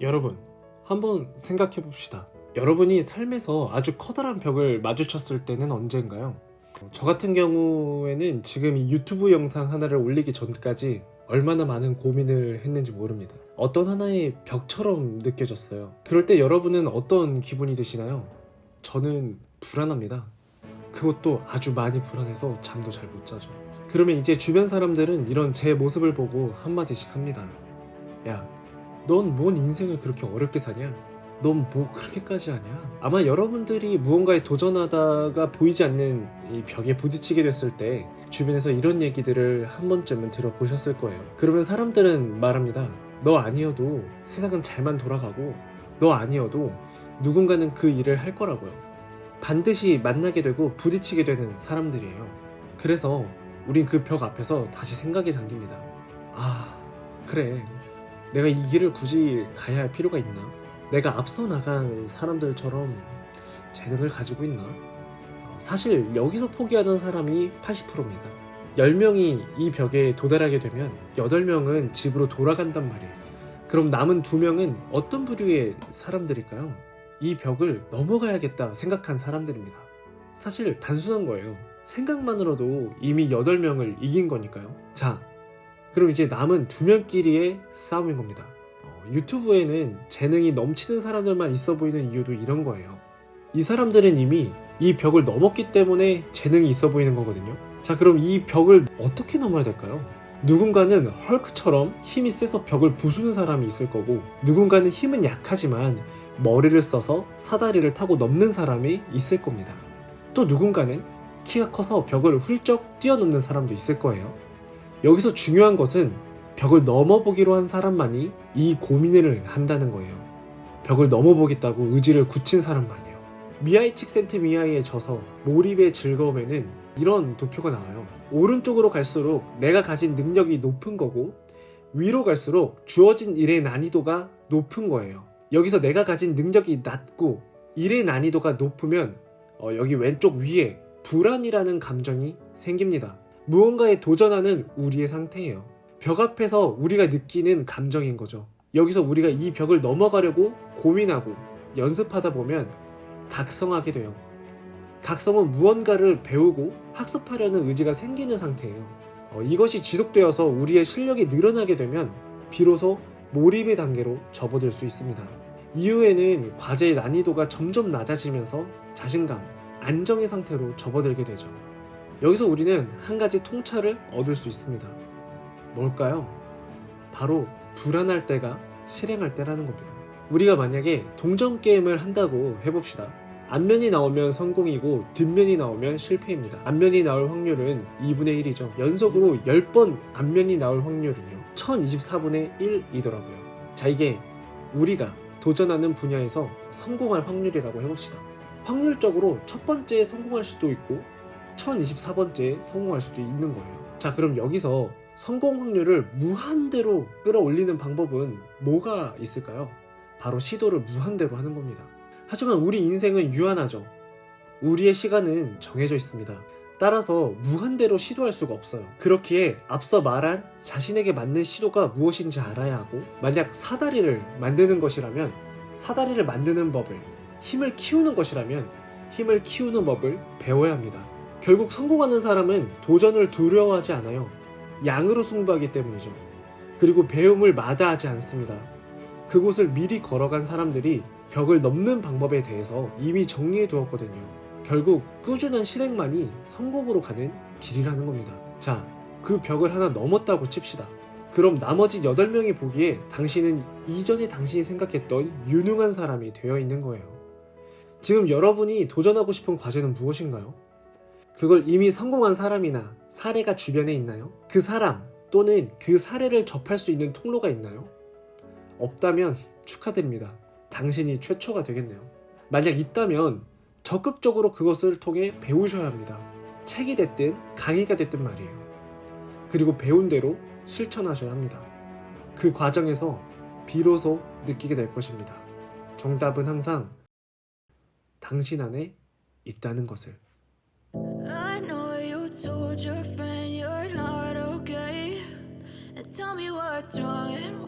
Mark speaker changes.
Speaker 1: 여러분, 한번 생각해 봅시다. 여러분이 삶에서 아주 커다란 벽을 마주쳤을 때는 언젠가요? 저 같은 경우에는 지금 이 유튜브 영상 하나를 올리기 전까지 얼마나 많은 고민을 했는지 모릅니다. 어떤 하나의 벽처럼 느껴졌어요. 그럴 때 여러분은 어떤 기분이 드시나요? 저는 불안합니다. 그것도 아주 많이 불안해서 잠도 잘 못 자죠. 그러면 이제 주변 사람들은 이런 제 모습을 보고 한마디씩 합니다. 야, 넌 뭔 인생을 그렇게 어렵게 사냐? 넌 뭐 그렇게까지 하냐? 아마 여러분들이 무언가에 도전하다가 보이지 않는 이 벽에 부딪히게 됐을 때 주변에서 이런 얘기들을 한 번쯤은 들어보셨을 거예요. 그러면 사람들은 말합니다. 너 아니어도 세상은 잘만 돌아가고 너 아니어도 누군가는 그 일을 할 거라고요. 반드시 만나게 되고 부딪히게 되는 사람들이에요. 그래서 우린 그 벽 앞에서 다시 생각에 잠깁니다. 아, 그래. 내가 이 길을 굳이 가야 할 필요가 있나? 내가 앞서 나간 사람들처럼 재능을 가지고 있나? 어, 사실 여기서 포기하는 사람이 80%입니다. 10명이 이 벽에 도달하게 되면 8명은 집으로 돌아간단 말이에요. 그럼 남은 2명은 어떤 부류의 사람들일까요? 이 벽을 넘어가야겠다 생각한 사람들입니다. 사실 단순한 거예요. 생각만으로도 이미 8명을 이긴 거니까요. 자, 그럼 이제 남은 2명끼리의 싸움인 겁니다. 어, 유튜브에는 재능이 넘치는 사람들만 있어 보이는 이유도 이런 거예요. 이 사람들은 이미 이 벽을 넘었기 때문에 재능이 있어 보이는 거거든요. 자, 그럼 이 벽을 어떻게 넘어야 될까요? 누군가는 헐크처럼 힘이 세서 벽을 부수는 사람이 있을 거고, 누군가는 힘은 약하지만 머리를 써서 사다리를 타고 넘는 사람이 있을 겁니다. 또 누군가는 키가 커서 벽을 훌쩍 뛰어넘는 사람도 있을 거예요. 여기서 중요한 것은 벽을 넘어보기로 한 사람만이 이 고민을 한다는 거예요. 벽을 넘어보겠다고 의지를 굳힌 사람만이요. 미아이 칙센트 미아이에 져서 몰입의 즐거움에는 이런 도표가 나와요. 오른쪽으로 갈수록 내가 가진 능력이 높은 거고 위로 갈수록 주어진 일의 난이도가 높은 거예요. 여기서 내가 가진 능력이 낮고 일의 난이도가 높으면 어, 여기 왼쪽 위에 불안이라는 감정이 생깁니다. 무언가에 도전하는 우리의 상태예요. 벽 앞에서 우리가 느끼는 감정인 거죠. 여기서 우리가 이 벽을 넘어가려고 고민하고 연습하다 보면 각성하게 돼요. 각성은 무언가를 배우고 학습하려는 의지가 생기는 상태예요. 어, 이것이 지속되어서 우리의 실력이 늘어나게 되면 비로소 몰입의 단계로 접어들 수 있습니다. 이후에는 과제의 난이도가 점점 낮아지면서 자신감, 안정의 상태로 접어들게 되죠. 여기서 우리는 한 가지 통찰을 얻을 수 있습니다. 뭘까요? 바로 불안할 때가 실행할 때라는 겁니다. 우리가 만약에 동전 게임을 한다고 해봅시다. 앞면이 나오면 성공이고 뒷면이 나오면 실패입니다. 앞면이 나올 확률은 2분의 1이죠. 연속으로 10번 앞면이 나올 확률은요. 1024분의 1이더라고요. 자, 이게 우리가 도전하는 분야에서 성공할 확률이라고 해봅시다. 확률적으로 첫 번째에 성공할 수도 있고 1024번째에 성공할 수도 있는 거예요. 자, 그럼 여기서 성공 확률을 무한대로 끌어올리는 방법은 뭐가 있을까요? 바로 시도를 무한대로 하는 겁니다. 하지만 우리 인생은 유한하죠. 우리의 시간은 정해져 있습니다. 따라서 무한대로 시도할 수가 없어요. 그렇기에 앞서 말한 자신에게 맞는 시도가 무엇인지 알아야 하고, 만약 사다리를 만드는 것이라면 사다리를 만드는 법을, 힘을 키우는 것이라면 힘을 키우는 법을 배워야 합니다. 결국 성공하는 사람은 도전을 두려워하지 않아요. 양으로 승부하기 때문이죠. 그리고 배움을 마다하지 않습니다. 그곳을 미리 걸어간 사람들이 벽을 넘는 방법에 대해서 이미 정리해 두었거든요. 결국 꾸준한 실행만이 성공으로 가는 길이라는 겁니다. 자, 그 벽을 하나 넘었다고 칩시다. 그럼 나머지 8명이 보기에 당신은 이전에 당신이 생각했던 유능한 사람이 되어 있는 거예요. 지금 여러분이 도전하고 싶은 과제는 무엇인가요? 그걸 이미 성공한 사람이나 사례가 주변에 있나요? 그 사람 또는 그 사례를 접할 수 있는 통로가 있나요? 없다면 축하드립니다. 당신이 최초가 되겠네요. 만약 있다면 적극적으로 그것을 통해 배우셔야 합니다. 책이 됐든 강의가 됐든 말이에요. 그리고 배운 대로 실천하셔야 합니다. 그 과정에서 비로소 느끼게 될 것입니다. 정답은 항상 당신 안에 있다는 것을.
Speaker 2: Told your friend you're not okay. And tell me what's wrong and